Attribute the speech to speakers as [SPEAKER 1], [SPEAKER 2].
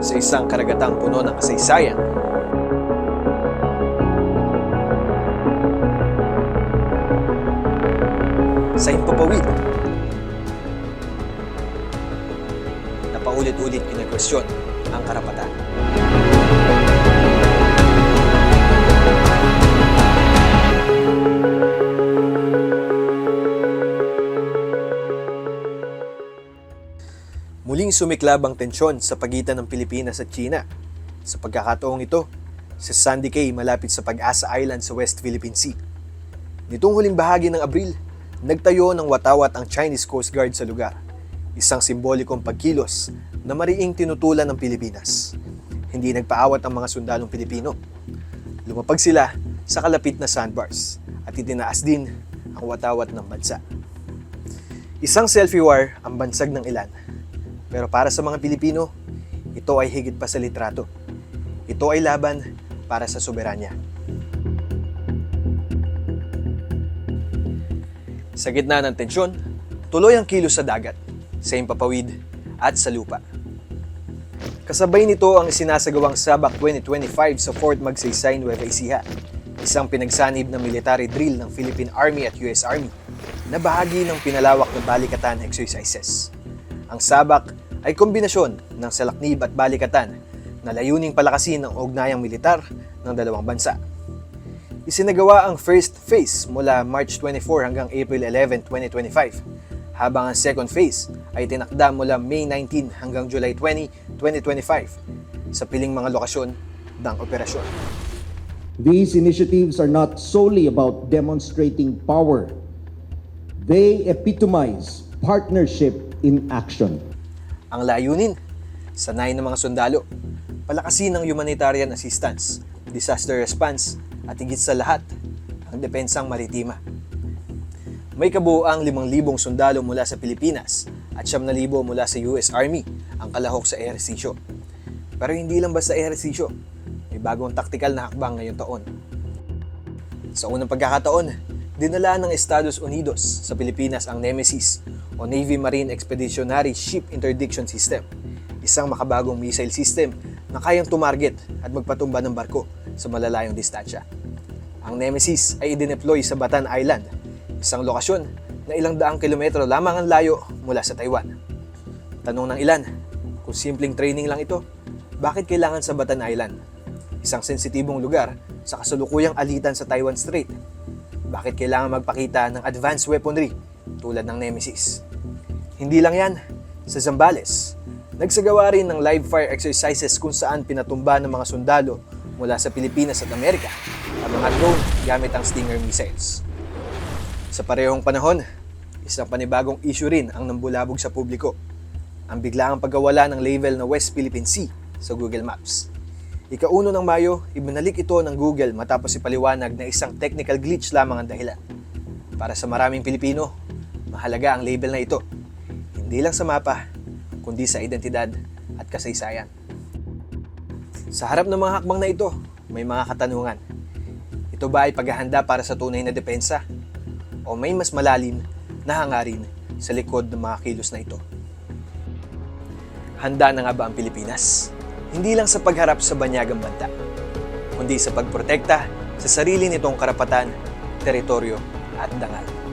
[SPEAKER 1] sa isang karagatang puno ng kasaysayan. Sa himpapawid, na paulit-ulit kinakwestiyon ang karapatan. Muling sumiklab ang tensyon sa pagitan ng Pilipinas at China. Sa pagkakataong ito, sa Sandy Cay malapit sa Pag-asa Island sa West Philippine Sea. Nitong huling bahagi ng Abril, nagtayo ng watawat ang Chinese Coast Guard sa lugar. Isang simbolikong pagkilos na mariing tinutulan ng Pilipinas. Hindi nagpaawat ang mga sundalong Pilipino. Lumapag sila sa kalapit na sandbars at itinaas din ang watawat ng bansa. Isang selfie war ang bansag ng ilan pero para sa mga Pilipino, ito ay higit pa sa litrato. Ito ay laban para sa soberanya. Sa gitna ng tensyon, tuloy ang kilos sa dagat, sa impapawid at sa lupa. Kasabay nito ang isinasagawang Sabak 2025 sa Fort Magsaysay, Nueva Ecija, isang pinagsanib na military drill ng Philippine Army at US Army na bahagi ng pinalawak na balikatan exercises. Ang sabak ay kombinasyon ng salaknib at balikatan na layuning palakasin ang ugnayang militar ng dalawang bansa. Isinagawa ang first phase mula March 24 hanggang April 11, 2025, habang ang second phase ay tinakda mula May 19 hanggang July 20, 2025 sa piling mga lokasyon ng operasyon.
[SPEAKER 2] These initiatives are not solely about demonstrating power. They epitomize partnership in action.
[SPEAKER 1] Ang layunin, sanay ng mga sundalo, palakasin ang humanitarian assistance, disaster response, at higit sa lahat, ang depensang maritima. May kabuoang 5,000 sundalo mula sa Pilipinas at 7,000 mula sa US Army ang kalahok sa ehersisyo. Pero hindi lang basta ehersisyo, may bagong taktikal na hakbang ngayong taon. Sa unang pagkakataon, dinala ng Estados Unidos sa Pilipinas ang Nemesis o Navy Marine Expeditionary Ship Interdiction System, isang makabagong missile system na kayang tumarget at magpatumba ng barko sa malalayong distansya. Ang Nemesis ay idineploy sa Batan Island, isang lokasyon na ilang daang kilometro lamang ang layo mula sa Taiwan. Tanong ng ilan, kung simpleng training lang ito, bakit kailangan sa Batan Island? Isang sensitibong lugar sa kasalukuyang alitan sa Taiwan Strait. Bakit kailangan magpakita ng advanced weaponry tulad ng Nemesis? Hindi lang yan, sa Zambales, nagsagawa rin ng live fire exercises kung saan pinatumba ng mga sundalo mula sa Pilipinas at Amerika ang mga drone gamit ang Stinger missiles. Sa parehong panahon, isang panibagong issue rin ang nambulabog sa publiko. Ang biglaang pagkawala ng label na West Philippine Sea sa Google Maps. Ikauno ng Mayo, ibinalik ito ng Google matapos ipaliwanag na isang technical glitch lamang ang dahilan. Para sa maraming Pilipino, mahalaga ang label na ito. Hindi lang sa mapa, kundi sa identidad at kasaysayan. Sa harap ng mga hakbang na ito, may mga katanungan. Ito ba ay paghahanda para sa tunay na depensa? O may mas malalim na hangarin sa likod ng mga kilos na ito? Handa na nga ba ang Pilipinas? Hindi lang sa pagharap sa banyagang banta, kundi sa pagprotekta sa sarili nitong karapatan, teritoryo at dangal.